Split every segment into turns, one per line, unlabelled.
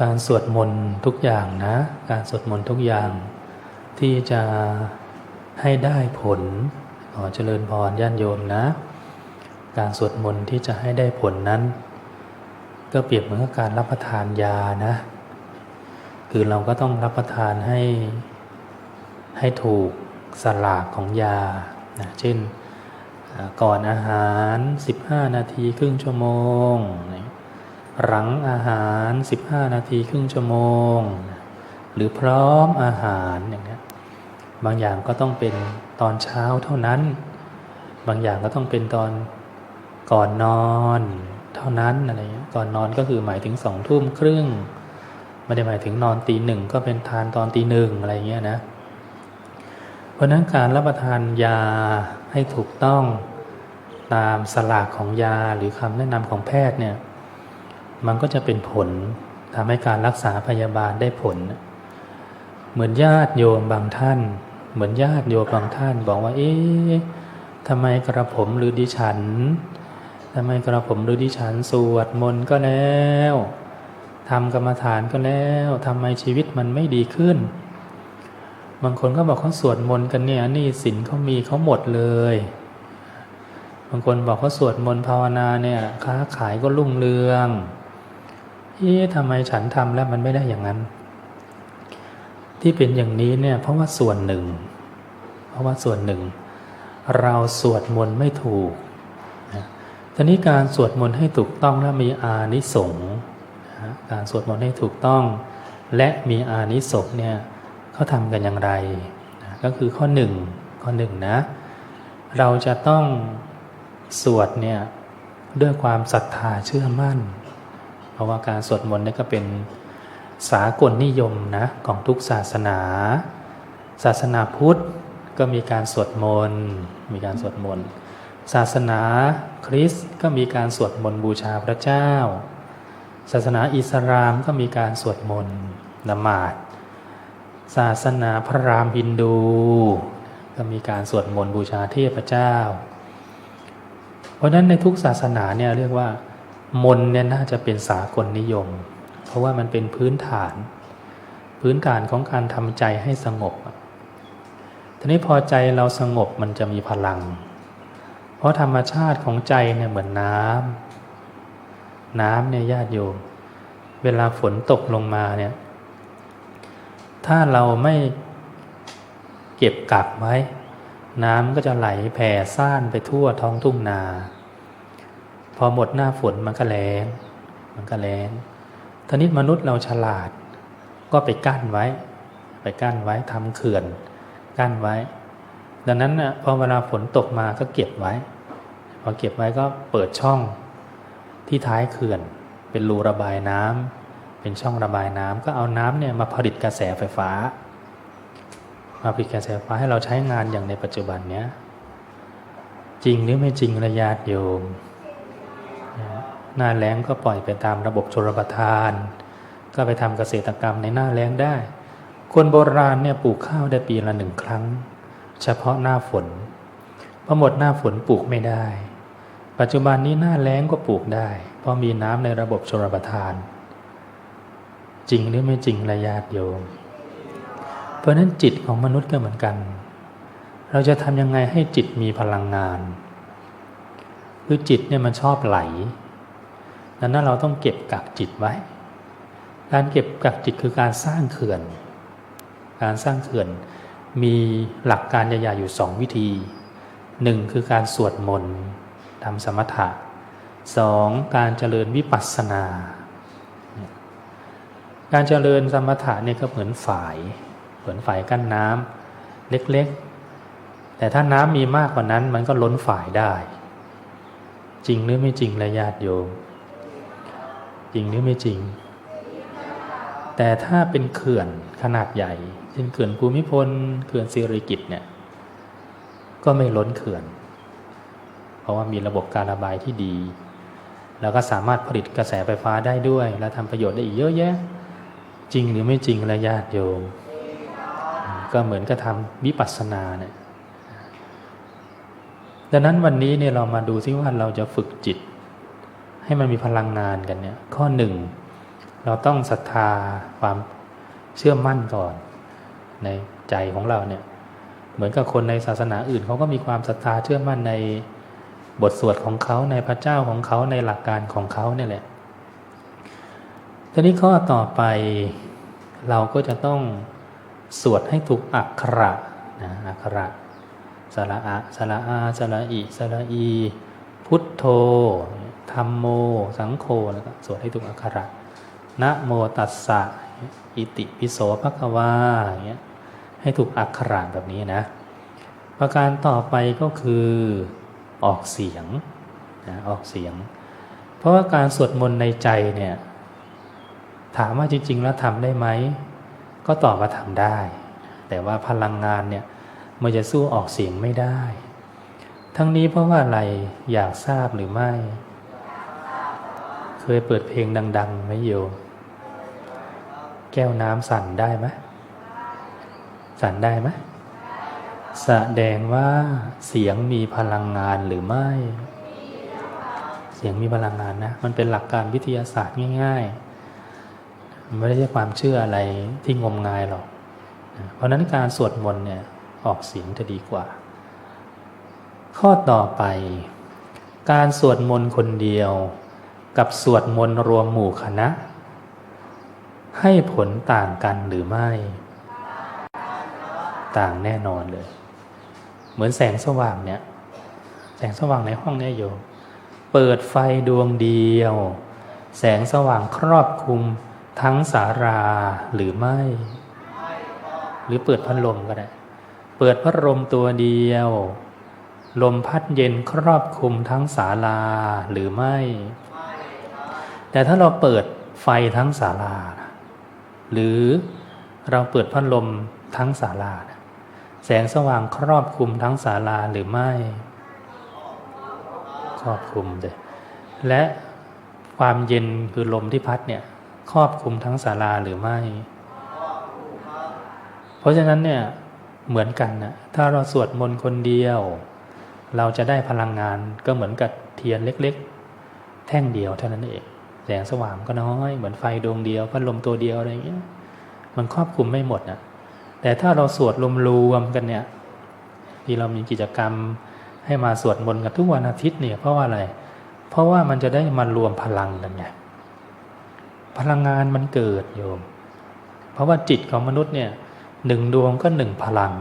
การสวดมนต์ทุกอย่างนะ การสวดมนต์ทุกอย่าง ที่จะให้ได้ผล ขอเจริญพรญาติโยมนะ การสวดมนต์ที่จะให้ได้ผลนั้น ก็เปรียบเหมือนกับการรับประทานยานะ คือเราก็ต้องรับประทานให้ให้ถูกสลากของยานะเช่นก่อนอาหาร 15 นาทีครึ่งชั่วโมง หลังอาหาร 15 นาทีครึ่งชั่วโมง หรือพร้อมอาหารอย่างนี้ยบางอย่างก็ต้องเป็นตอนเช้าเท่านั้น บางอย่างก็ต้องเป็นตอนก่อนนอนเท่านั้นอะไรเงี้ยก่อนนอนก็คือหมายถึงสองทุ่มครึ่งไม่ได้หมายถึงนอนตีหนึ่งก็เป็นทานตอนตีหนึ่งอะไรเงี้ยนะ เพราะนั้นการรับประทานยาให้ถูกต้องตามสลากของยาหรือคำแนะนำของแพทย์เนี่ย มันก็จะเป็นผลทำให้การรักษาพยาบาลได้ผล เหมือนญาติโยมบางท่าน เหมือนญาติโยมบางท่าน บอกว่า เอ๊ะทำไมกระผมหรือดิฉันทำไมกระผมหรือดิฉันสวดมนต์ก็แล้วทำกรรมฐานก็แล้วทำไมชีวิตมันไม่ดีขึ้น บางคนก็บอกเขาสวดมนต์กันเนี่ยนี่สินเขามีเขาหมดเลย บางคนบอกเขาสวดมนต์ภาวนาเนี่ยค้าขายก็รุ่งเรือง เอ๊ะทำไมฉันทำแล้วมันไม่ได้อย่างนั้น ที่เป็นอย่างนี้เนี่ยเพราะว่าส่วนหนึ่ง เพราะว่าส่วนหนึ่ง เราสวดมนต์ไม่ถูกนะทีนี้การสวดมนต์ให้ถูกต้องและมีอานิสงส์การสวดมนต์ให้ถูกต้อง และมีอานิสงส์เนี่ยเขาทำกันอย่างไร ก็คือข้อหนึ่งข้อหนึ่งนะ เราจะต้องสวดเนี่ยด้วยความศรัทธาเชื่อมั่น ราะว่าการสวดมนต์เนี่ยก็เป็นสากลนิยมนะของทุกศาสนา ศาสนาพุทธก็มีการสวดมนต์มีการสวดมนต์ศาสนาคริสต์ก็มีการสวดมนต์บูชาพระเจ้า ศาสนาอิสลามก็มีการสวดมนต์ละหมาด ศาสนาพระรามฮินดู ก็มีการสวดมนต์บูชาเทพเจ้า เพราะฉะนั้นในทุกศาสนาเนี่ยเรียกว่า มนเนี่ยน่าจะเป็นสากลนิยม เพราะว่ามันเป็นพื้นฐาน พื้นฐานของการทำใจให้สงบทีนี้พอใจเราสงบมันจะมีพลัง เพราะธรรมชาติของใจเนี่ยเหมือนน้ำน้ำเนี่ยญาติโยม เวลาฝนตกลงมาเนี่ยถ้าเราไม่เก็บกักไว้ น้ำก็จะไหลแผ่ซ่านไปทั่วท้องทุ่งนา พอหมดหน้าฝนมันก็แล้ง มันก็แล้งทีนี้มนุษย์เราฉลาด ก็ไปกั้นไว้ ไปกั้นไว้ทำเขื่อน กั้นไว้ ดังนั้นนะพอเวลาฝนตกมาก็เก็บไว้ พอเก็บไว้ก็เปิดช่องที่ท้ายเขื่อน เป็นรูระบายน้ำเป็นช่องระบายน้ำก็เอาน้ำเนี่ยมาผลิตกระแสไฟฟ้า มาผลิตกระแสไฟฟ้าให้เราใช้งานอย่างในปัจจุบันเนี้ยจริงหรือไม่จริงระยาติโยม หน้าแล้งก็ปล่อยไปตามระบบชลประทาน ก็ไปทำเกษตรกรรมในหน้าแล้งได้ คนโบราณเนี่ยปลูกข้าวได้ปีละหนึ่งครั้ง เฉพาะหน้าฝนพอหมดหน้าฝนปลูกไม่ได้ ปัจจุบันนี้หน้าแล้งก็ปลูกได้ เพราะมีน้ำในระบบชลประทาน จริงหรือไม่จริงระยาติโยม เพราะนั้นจิตของมนุษย์ก็เหมือนกัน เราจะทำยังไงให้จิตมีพลังงาน คือจิตเนี่ยมันชอบไหล ดังนั้นเราต้องเก็บกักจิตไว้ การเก็บกักจิตคือการสร้างเขื่อน การสร้างเขื่อนมีหลักการใหญ่ๆอยู่สองวิธีหนึ่งคือการสวดมนต์ทำสมถะสองการเจริญวิปัสสนา การเจริญสมถะเนี่ยก็เหมือนฝายเหมือนฝายกั้นน้ำเล็กๆ แต่ถ้าน้ำมีมากกว่านั้นมันก็ล้นฝายได้ จริงหรือไม่จริงระญาติโยม จริงหรือไม่จริง แต่ถ้าเป็นเขื่อนขนาดใหญ่เช่นเขื่อนภูมิพลเขื่อนสิริกิตเนี่ยก็ไม่ล้นเขื่อน เพราะว่ามีระบบการระบายที่ดี แล้วก็สามารถผลิตกระแสไฟฟ้าได้ด้วย และทำประโยชน์ได้อีกเยอะแยะ จริงหรือไม่จริงระญาติโยมก็เหมือนกับทำวิปัสสนาเนี่ยดังนั้นวันนี้เนี่ยเรามาดูซิว่าเราจะฝึกจิต ให้มันมีพลังงานกันเนี่ย ข้อหนึ่งเราต้องศรัทธาความเชื่อมั่นก่อน ในใจของเราเนี่ย เหมือนกับคนในศาสนาอื่นเขาก็มีความศรัทธาเชื่อมั่นในบทสวดของเขาในพระเจ้าของเขาในหลักการของเขาเนี่ยแหละทีนี้ข้อต่อไปเราก็จะต้องสวดให้ถูกอักขระนะอักขระสระอะสระอาสระอิสระอี พุทโธ ธรรมโม สังโฆแล้วก็สวดให้ถูกอักขระนะโมตัสสะอิติปิโสภควาอย่างเงี้ยให้ถูกอักขระแบบนี้นะ ประการต่อไปก็คือออกเสียงนะออกเสียง เพราะว่าการสวดมนต์ในใจเนี่ยถามว่าจริง ๆ แล้วทำได้ไหม ก็ตอบว่าทำได้ แต่ว่าพลังงานเนี่ยมันจะสู้ออกเสียงไม่ได้ ทั้งนี้เพราะว่าอะไรอยากทราบหรือไม่ เคยเปิดเพลงดังๆไหมโยม แก้วน้ำสั่นได้ไหมสั่นได้ไหมแสดงว่าเสียงมีพลังงานหรือไม่ เสียงมีพลังงานนะ มันเป็นหลักการวิทยาศาสตร์ง่ายๆ ไม่ได้ใช่ความเชื่ออะไรที่งมงายหรอก เพราะนั้นการสวดมนต์เนี่ยออกเสียงจะดีกว่า ข้อต่อไป การสวดมนต์คนเดียว กับสวดมนต์รวมหมู่คณะ ให้ผลต่างกันหรือไม่ ต่างแน่นอนเลย เหมือนแสงสว่างเนี่ย แสงสว่างในห้องเนี่ยโยมเปิดไฟดวงเดียว แสงสว่างครอบคลุมทั้งสาราหรือไม่ หรือเปิดพัดลมก็ได้ เปิดพัดลมตัวเดียว ลมพัดเย็นครอบคลุมทั้งศาลาหรือไม่ แต่ถ้าเราเปิดไฟทั้งศาลานะหรือเราเปิดพัดลมทั้งศาลานะแสงสว่างครอบคลุมทั้งศาลาหรือไม่ ครอบคลุมเลยและความเย็นคือลมที่พัดเนี่ยครอบคลุมทั้งศาลาหรือไม่ เพราะฉะนั้นเนี่ยเหมือนกันนะถ้าเราสวดมนต์คนเดียว เราจะได้พลังงานก็เหมือนกับเทียนเล็ก ๆ แท่งเดียวเท่านั้นเอง แสงสว่างก็น้อย เหมือนไฟดวงเดียวพัดลมตัวเดียวอะไรอย่างเงี้ยมันครอบคลุมไม่หมดนะแต่ถ้าเราสวดรวมๆกันเนี่ยที่เรามีกิจกรรมให้มาสวดมนต์กันทุกวันอาทิตย์เนี่ยเพราะว่าอะไร เพราะว่ามันจะได้มารวมพลังกันไงพลังงานมันเกิดโยม เพราะว่าจิตของมนุษย์เนี่ยหนึ่งดวงก็หนึ่งพลัง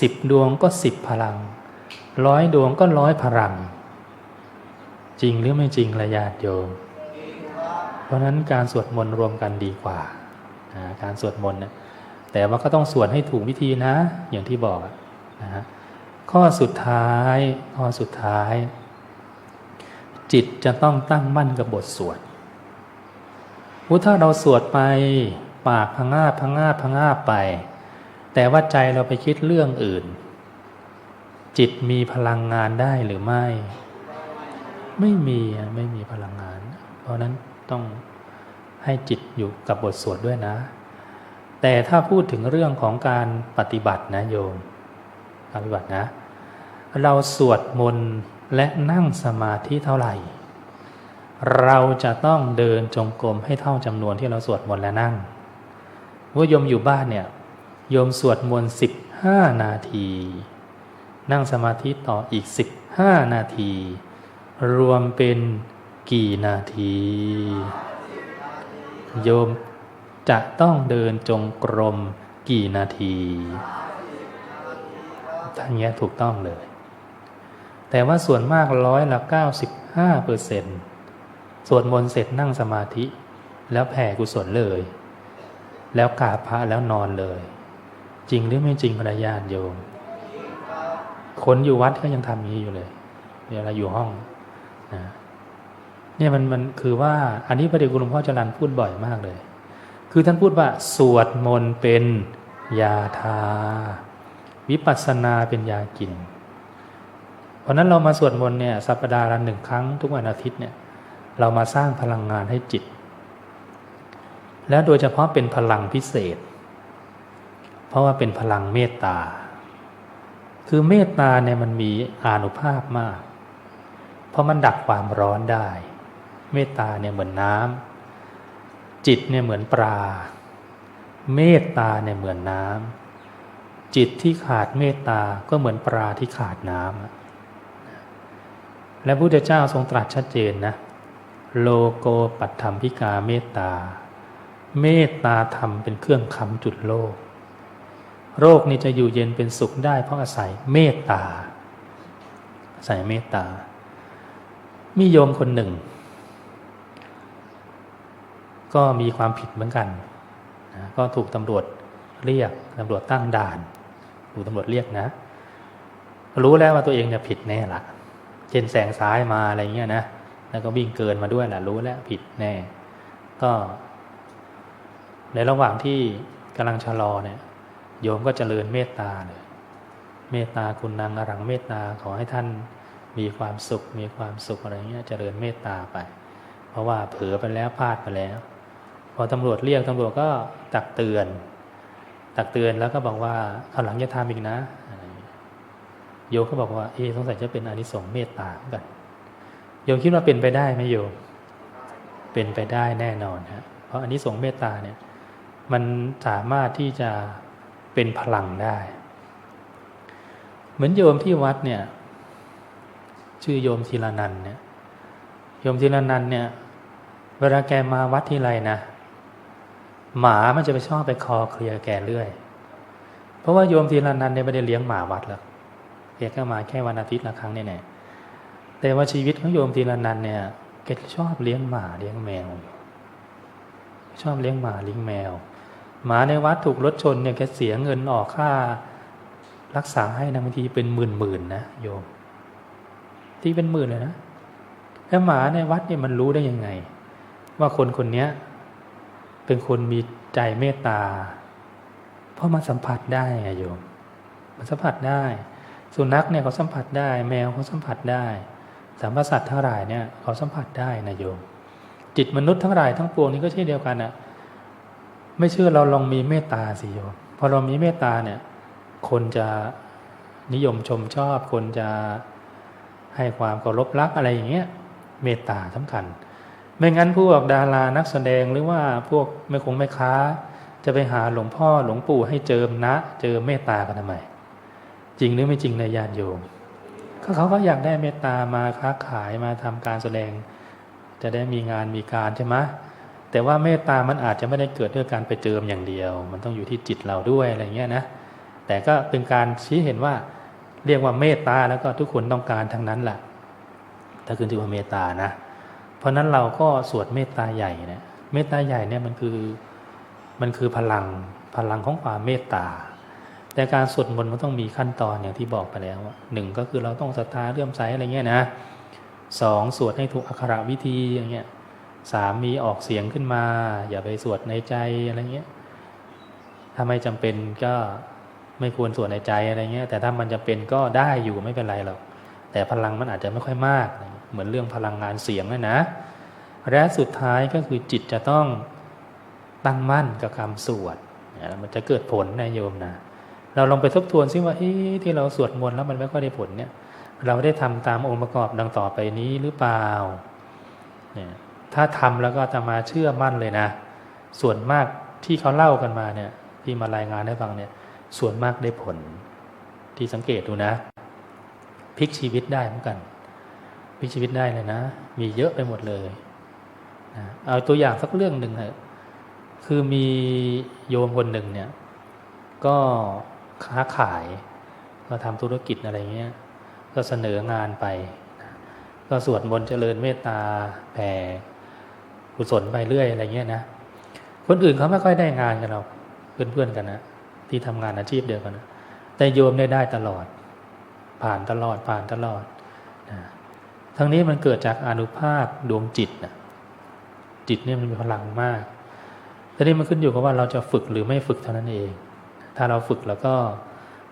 สิบดวงก็สิบพลังร้อยดวงก็ร้อยพลัง จริงหรือไม่จริงระญาติโยม ราะนั้นการสวดมนต์รวมกันดีกว่า การสวดมนต์นะแต่ว่าก็ต้องสวดให้ถูกวิธีนะ อย่างที่บอกนะฮะข้อสุดท้ายข้อสุดท้าย จิตจะต้องตั้งมั่นกับบทสวดอุถ้าเราสวดไปปากพังาพังาพังาไป แต่ว่าใจเราไปคิดเรื่องอื่น จิตมีพลังงานได้หรือไม่ ไม่มีไม่มีพลังงาน เพราะนั้น ต้องให้จิตอยู่กับบทสวดด้วยนะ แต่ถ้าพูดถึงเรื่องของการปฏิบัตินะโยมปฏิบัตินะ เราสวดมนต์และนั่งสมาธิเท่าไหร่ เราจะต้องเดินจงกรมให้เท่าจำนวนที่เราสวดมนต์และนั่งว่าโยมอยู่บ้านเนี่ยโยมสวดมนต์สิบห้านาที นั่งสมาธิต่ออีกสิบห้านาที รวมเป็น กี่นาที โยมจะต้องเดินจงกรมกี่นาทีทั้งนี้ถูกต้องเลย แต่ว่าส่วนมากร้อยละ95เปอร์เซ็นต์สวดมนต์เสร็จนั่งสมาธิ แล้วแผ่กุศลเลย แล้วกราบพระแล้วนอนเลย จริงหรือไม่จริงภรรยาโยม คนอยู่วัดก็ยังทำอย่างนี้อยู่เลยเวลาอยู่ห้องนะ เนี่ยมันมันคือว่าอันนี้พระเดชคุณหลวงพ่อจรันพูดบ่อยมากเลย คือท่านพูดว่าสวดมนต์เป็นยาทา วิปัสสนาเป็นยากิน เพราะนั้นเรามาสวดมนต์เนี่ยสัปดาห์ละหนึ่งครั้งทุกวันอาทิตย์เนี่ยเรามาสร้างพลังงานให้จิต แล้วโดยเฉพาะเป็นพลังพิเศษ เพราะว่าเป็นพลังเมตตา คือเมตตาเนี่ยมันมีอานุภาพมาก เพราะมันดับความร้อนได้ เมตตาเนี่ยเหมือนน้จิตเนี่ยเหมือนปลา เมตตาเนี่ยเหมือนน้ำจิตที่ขาดเมตตาก็เหมือนปลาที่ขาดน้ำและพระพุทธเจ้าทรงตรัสชัดเจนนะโลโกปัตถมพิกาเมตตา เมตตาธรรมเป็นเครื่องค้ำจุดโลก โรคนี้จะอยู่เย็นเป็นสุขได้เพราะอาศัยเมตตาอาศัยเมตตา มีโยมคนหนึ่ง ก็มีความผิดเหมือนกันนะก็ถูกตำรวจเรียกตำรวจตั้งด่านถูกตำรวจเรียกนะ รู้แล้วว่าตัวเองเนี่ยผิดแน่ละเช่นแสงซ้ายมาอะไรเงี้ยนะแล้วก็วิ่งเกินมาด้วยแหละรู้แล้วผิดแน่ ก็ ในระหว่างที่กำลังชะลอเนี่ย โยมก็เจริญเมตตาเลยเมตตาคุณนางอรังเมตตาขอให้ท่านมีความสุข มีความสุขอะไรเงี้ยเจริญเมตตาไป เพราะว่าเผลอไปแล้วพลาดไปแล้ว พอตำรวจเรียกตำรวจก็ตักเตือน ตักเตือนแล้วก็บอกว่าคราหลังอย่าทำอีกนะ โยมก็บอกว่าเอ๊สงสัยจะเป็นอนิสงส์เมตตาเหมือนกันโยมคิดว่าเป็นไปได้ไหมโยมเป็นไปได้แน่นอนฮะเพราะอันนี้สงส์เมตตาเนี่ยมันสามารถที่จะเป็นพลังได้ เหมือนโยมที่วัดเนี่ย ชื่อโยมธีรนันเนี่ยโยมธีรนันเนี่ย เวลาแกมาวัดที่ไรนะ หมามันจะไปชอบไปคอเคลียแกเรื่อย เพราะว่าโยมธีรนันเนี่ยไม่ได้เลี้ยงหมาวัดหรอกแกก็มาแค่วันอาทิตย์ละครั้งเนี่ยแน่แต่ว่าชีวิตของโยมธีรนันเนี่ยแกชอบเลี้ยงหมาเลี้ยงแมว ชอบเลี้ยงหมาเลี้ยงแมว หมาในวัดถูกรถชนเนี่ยแกเสียเงินออกค่า รักษาให้นะบางทีเป็นหมื่นหมื่นนะโยม ที่เป็นหมื่นเลยนะแล้วหมาในวัดเนี่ยมันรู้ได้ยังไง ว่าคนคนนี้ย เป็นคนมีใจเมตตา เพราะมันสัมผัสได้ไงโยม มันสัมผัสได้ สุนัขเนี่ยเขาสัมผัสได้ แมวเขาสัมผัสได้สามสัตว์ทั้งหลายเนี่ยเขาสัมผัสได้นะโยม จิตมนุษย์ทั้งหลายทั้งปวงนี้ก็เช่นเดียวกันนะไม่เชื่อเราลองมีเมตตาสิโยมพอเรามีเมตตาเนี่ย คนจะนิยมชมชอบ คนจะให้ความเคารพรักอะไรอย่างเงี้ย เมตตาสำคัญ ไม่งั้นพวกดารานักแสดงหรือว่าพวกไม่คงไม่ค้า จะไปหาหลวงพ่อหลวงปู่ให้เจิมนะ เจอเมตตากันทำไม จริงหรือไม่จริงในญาติโยมเขาก็อยากได้เมตตามาค้าขายมาทำการแสดง จะได้มีงานมีการใช่ไหมแต่ว่าเมตตามันอาจจะไม่ได้เกิดด้วยการไปเจิมอย่างเดียว มันต้องอยู่ที่จิตเราด้วยอะไรเงี้ยนะแต่ก็เป็นการชี้เห็นว่าเรียกว่าเมตตาแล้วก็ทุกคนต้องการทั้งนั้นแหละถ้าคือถือว่าเมตตานะ เพราะนั้นเราก็สวดเมตตาใหญ่เนี่ยเมตตาใหญ่เนี่ยมันคือมันคือพลังพลังของความเมตตา แต่การสวดมนต์มันต้องมีขั้นตอนอย่างที่บอกไปแล้วหนึ่งก็คือเราต้องศรัทธาเลื่อมใสอะไรเงี้ยนะสองสวดให้ถูกอักขระวิธีอย่างเงี้ยสามมีออกเสียงขึ้นมา อย่าไปสวดในใจอะไรเงี้ยถ้าไม่จำเป็นก็ไม่ควรสวดในใจอะไรเงี้ยแต่ถ้ามันจำเป็นก็ได้อยู่ไม่เป็นไรหรอกแต่พลังมันอาจจะไม่ค่อยมาก เหมือนเรื่องพลังงานเสียงนะนะ และสุดท้ายก็คือจิตจะต้องตั้งมั่นกับคำสวดมันจะเกิดผลนะโยมนะเราลองไปทบทวนซิว่าที่เราสวดมนต์แล้วมันไม่ค่อยได้ผลเนี่ย เราได้ทำตามองค์ประกอบดังต่อไปนี้หรือเปล่าเนี่ยถ้าทำแล้วก็จะมาเชื่อมั่นเลยนะ ส่วนมากที่เขาเล่ากันมาเนี่ยที่มารายงานให้ฟังเนี่ย ส่วนมากได้ผลที่สังเกตดูนะพลิกชีวิตได้เหมือนกัน พิชีวิตได้เลยนะ มีเยอะไปหมดเลยนะเอาตัวอย่างสักเรื่องหนึ่งเถอะคือมีโยมคนหนึ่งเนี่ย ก็ค้าขายก็ทำธุรกิจอะไรเงี้ย ก็เสนองานไป ก็สวดมนต์เจริญเมตตาแผ่กุศลไปเรื่อยอะไรเงี้ยนะ คนอื่นเขาไม่ค่อยได้งานกันหรอกเพื่อนๆกันนะที่ทำงานอาชีพเดียวกันนะแต่โยมได้ได้ตลอด ผ่านตลอดผ่านตลอด ทั้งนี้มันเกิดจากอนุภาคดวงจิตนะจิตเนี่ยมันมีพลังมากทีนี้มันขึ้นอยู่กับว่าเราจะฝึกหรือไม่ฝึกเท่านั้นเอง ถ้าเราฝึกแล้วก็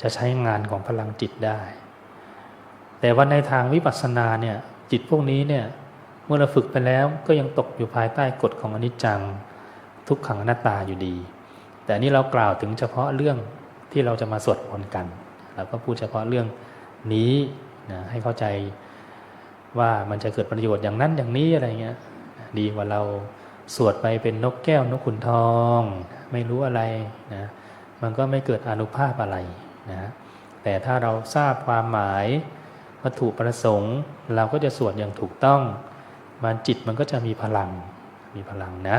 จะใช้งานของพลังจิตได้ แต่ว่าในทางวิปัสสนาเนี่ยจิตพวกนี้เนี่ยเมื่อเราฝึกไปแล้วก็ยังตกอยู่ภายใต้กฎของอนิจจังทุกขังอนัตตาอยู่ดี แต่นี่เรากล่าวถึงเฉพาะเรื่องที่เราจะมาสวดมนต์กัน เราก็พูดเฉพาะเรื่องนี้นะให้เข้าใจ ว่ามันจะเกิดประโยชน์อย่างนั้นอย่างนี้อะไรเงี้ย ดีกว่าเราสวดไปเป็นนกแก้วนกขุนทอง ไม่รู้อะไรนะมันก็ไม่เกิดอนุภาพอะไรนะแต่ถ้าเราทราบความหมายวัตถุประสงค์ เราก็จะสวดอย่างถูกต้อง มันจิตมันก็จะมีพลังมีพลังนะ